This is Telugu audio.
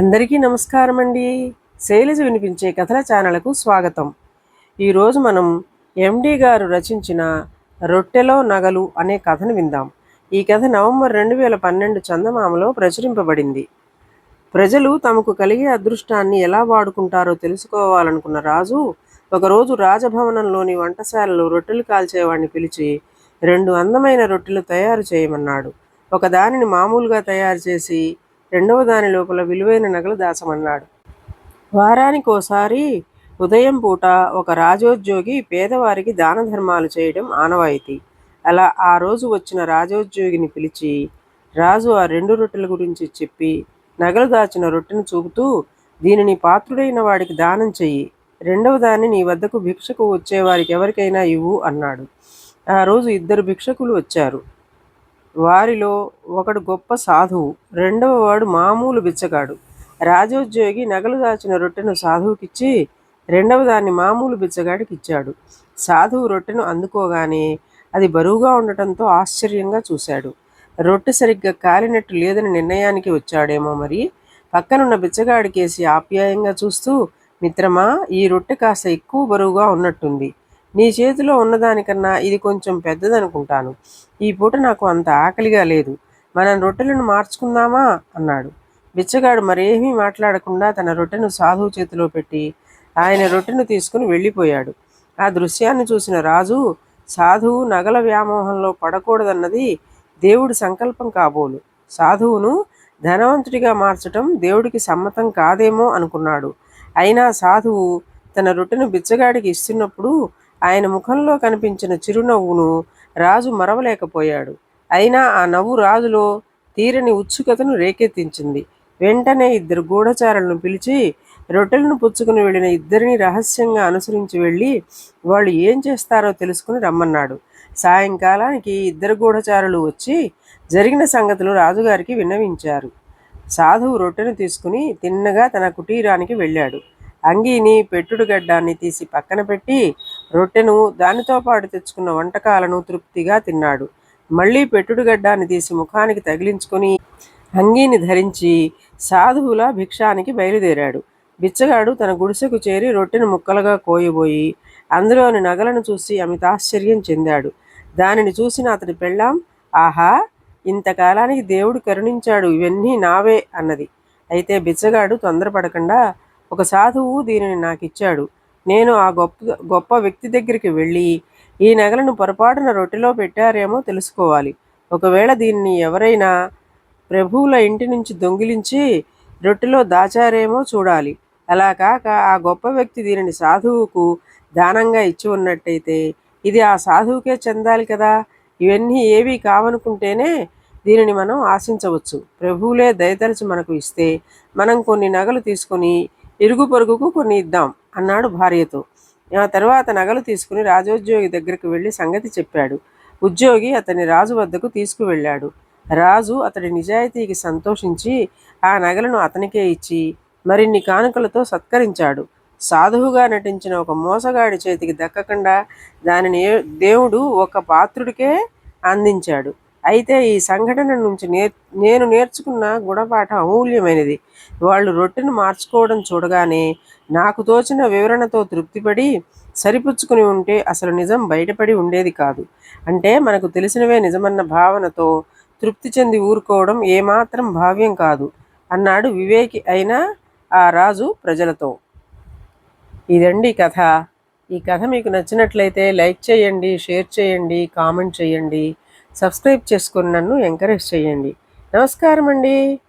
అందరికీ నమస్కారం అండి శైలజ వినిపించే కథల ఛానల్కు స్వాగతం. ఈరోజు మనం ఎండి గారు రచించిన రొట్టెలో నగలు అనే కథను విందాం. ఈ కథ నవంబర్ రెండు వేల పన్నెండు చందమామలో ప్రచురింపబడింది. ప్రజలు తమకు కలిగే అదృష్టాన్ని ఎలా వాడుకుంటారో తెలుసుకోవాలనుకున్న రాజు ఒకరోజు రాజభవనంలోని వంటశాలలో రొట్టెలు కాల్చేవాడిని పిలిచి రెండు అందమైన రొట్టెలు తయారు చేయమన్నాడు. ఒకదానిని మామూలుగా తయారు చేసి రెండవ దాని లోపల విలువైన నగలు దాసమన్నాడు. వారానికోసారి ఉదయం పూట ఒక రాజోద్యోగి పేదవారికి దాన ధర్మాలు చేయడం ఆనవాయితీ. అలా ఆ రోజు వచ్చిన రాజోద్యోగిని పిలిచి రాజు ఆ రెండు రొట్టెల గురించి చెప్పి నగలు దాచిన రొట్టెను చూపుతూ దీనిని పాత్రుడైన వాడికి దానం చెయ్యి. రెండవ దాన్ని నీ వద్దకు భిక్షకు వచ్చేవారికి ఎవరికైనా ఇవ్వు అన్నాడు. ఆ రోజు ఇద్దరు భిక్షకులు వచ్చారు. వారిలో ఒకడు గొప్ప సాధువు రెండవ వాడు మామూలు బిచ్చగాడు. రాజోద్యోగి నగలు దాచిన రొట్టెను సాధువుకిచ్చి రెండవ దాన్ని మామూలు బిచ్చగాడికి ఇచ్చాడు. సాధువు రొట్టెను అందుకోగానే అది బరువుగా ఉండటంతో ఆశ్చర్యంగా చూశాడు. రొట్టె సరిగ్గా కాలినట్టు లేదని నిర్ణయానికి వచ్చాడేమో మరి. పక్కనున్న బిచ్చగాడికేసి ఆప్యాయంగా చూస్తూ మిత్రమా ఈ రొట్టె కాస్త ఎక్కువ బరువుగా ఉన్నట్టుంది. నీ చేతిలో ఉన్నదానికన్నా ఇది కొంచెం పెద్దదనుకుంటాను. ఈ పూట నాకు అంత ఆకలిగా లేదు. మనం రొట్టెలను మార్చుకుందామా? అన్నాడు. బిచ్చగాడు మరేమీ మాట్లాడకుండా తన రొట్టెను సాధువు చేతిలో పెట్టి ఆయన రొట్టెను తీసుకుని వెళ్ళిపోయాడు. ఆ దృశ్యాన్ని చూసిన రాజు సాధువు నగల వ్యామోహంలో పడకూడదన్నది దేవుడి సంకల్పం కాబోలు. సాధువును ధనవంతుడిగా మార్చటం దేవుడికి సమ్మతం కాదేమో అనుకున్నాడు. అయినా సాధువు తన రొట్టెను బిచ్చగాడికి ఇస్తున్నప్పుడు ఆయన ముఖంలో కనిపించిన చిరునవ్వును రాజు మరవలేకపోయాడు. అయినా ఆ నవ్వు రాజులో తీరని ఉత్సుకతను రేకెత్తించింది. వెంటనే ఇద్దరు గూఢచారులను పిలిచి రొట్టెలను పుచ్చుకుని వెళ్ళిన ఇద్దరిని రహస్యంగా అనుసరించి వెళ్ళి వాళ్ళు ఏం చేస్తారో తెలుసుకుని రమ్మన్నాడు. సాయంకాలానికి ఇద్దరు గూఢచారులు వచ్చి జరిగిన సంగతులు రాజుగారికి విన్నవించారు. సాధువు రొట్టెను తీసుకుని తిన్నగా తన కుటీరానికి వెళ్ళాడు. అంగీని పెట్టుడు గడ్డాన్ని తీసి పక్కన పెట్టి రొట్టెను దానితో పాటు తెచ్చుకున్న వంటకాలను తృప్తిగా తిన్నాడు. మళ్ళీ పెట్టుడుగడ్డాన్ని తీసి ముఖానికి తగిలించుకొని అంగీని ధరించి సాధువుల భిక్షానికి బయలుదేరాడు. బిచ్చగాడు తన గుడిసెకు చేరి రొట్టెను ముక్కలుగా కోయబోయి అందులోని నగలను చూసి అమితాశ్చర్యం చెందాడు. దానిని చూసిన అతడి పెళ్ళాం ఆహా ఇంతకాలానికి దేవుడు కరుణించాడు ఇవన్నీ నావే అన్నది. అయితే బిచ్చగాడు తొందరపడకుండా ఒక సాధువు దీనిని నాకు ఇచ్చాడు నేను ఆ గొప్ప గొప్ప వ్యక్తి దగ్గరికి వెళ్ళి ఈ నగలను పొరపాటున రొట్టెలో పెట్టారేమో తెలుసుకోవాలి. ఒకవేళ దీన్ని ఎవరైనా ప్రభువుల ఇంటి నుంచి దొంగిలించి రొట్టెలో దాచారేమో చూడాలి. అలా కాక ఆ గొప్ప వ్యక్తి దీనిని సాధువుకు దానంగా ఇచ్చి ఉన్నట్టయితే ఇది ఆ సాధువుకే చెందాలి కదా. ఇవన్నీ ఏవి కావనుకుంటేనే దీనిని మనం ఆశించవచ్చు. ప్రభువులే దయతలిచి మనకు ఇస్తే మనం కొన్ని నగలు తీసుకొని ఇరుగు పొరుగుకు కొన్ని ఇద్దాం. అన్నాడు భార్యతో. ఆ తర్వాత నగలు తీసుకుని రాజోద్యోగి దగ్గరికి వెళ్ళి సంగతి చెప్పాడు. ఉద్యోగి అతని రాజు వద్దకు తీసుకువెళ్ళాడు. రాజు అతడి నిజాయితీకి సంతోషించి ఆ నగలను అతనికే ఇచ్చి మరిన్ని కానుకలతో సత్కరించాడు. సాధువుగా నటించిన ఒక మోసగాడి చేతికి దక్కకుండా దానిని దేవుడు ఒక పాత్రుడికే అందించాడు. అయితే ఈ సంఘటన నుంచి నేర్ నేను నేర్చుకున్న గుణపాఠం అమూల్యమైనది. వాళ్ళు రొట్టెను మార్చుకోవడం చూడగానే నాకు తోచిన వివరణతో తృప్తిపడి సరిపుచ్చుకుని ఉంటే అసలు నిజం బయటపడి ఉండేది కాదు. అంటే మనకు తెలిసినవే నిజమన్న భావనతో తృప్తి చెంది ఊరుకోవడం ఏమాత్రం భావ్యం కాదు అన్నాడు వివేకి అయిన ఆ రాజు ప్రజలతో. ఇదండి కథ. ఈ కథ మీకు నచ్చినట్లయితే లైక్ చేయండి షేర్ చేయండి కామెంట్ చేయండి. సబ్స్క్రైబ్ చేసుకుని నన్ను ఎంకరేజ్ చేయండి. నమస్కారం అండి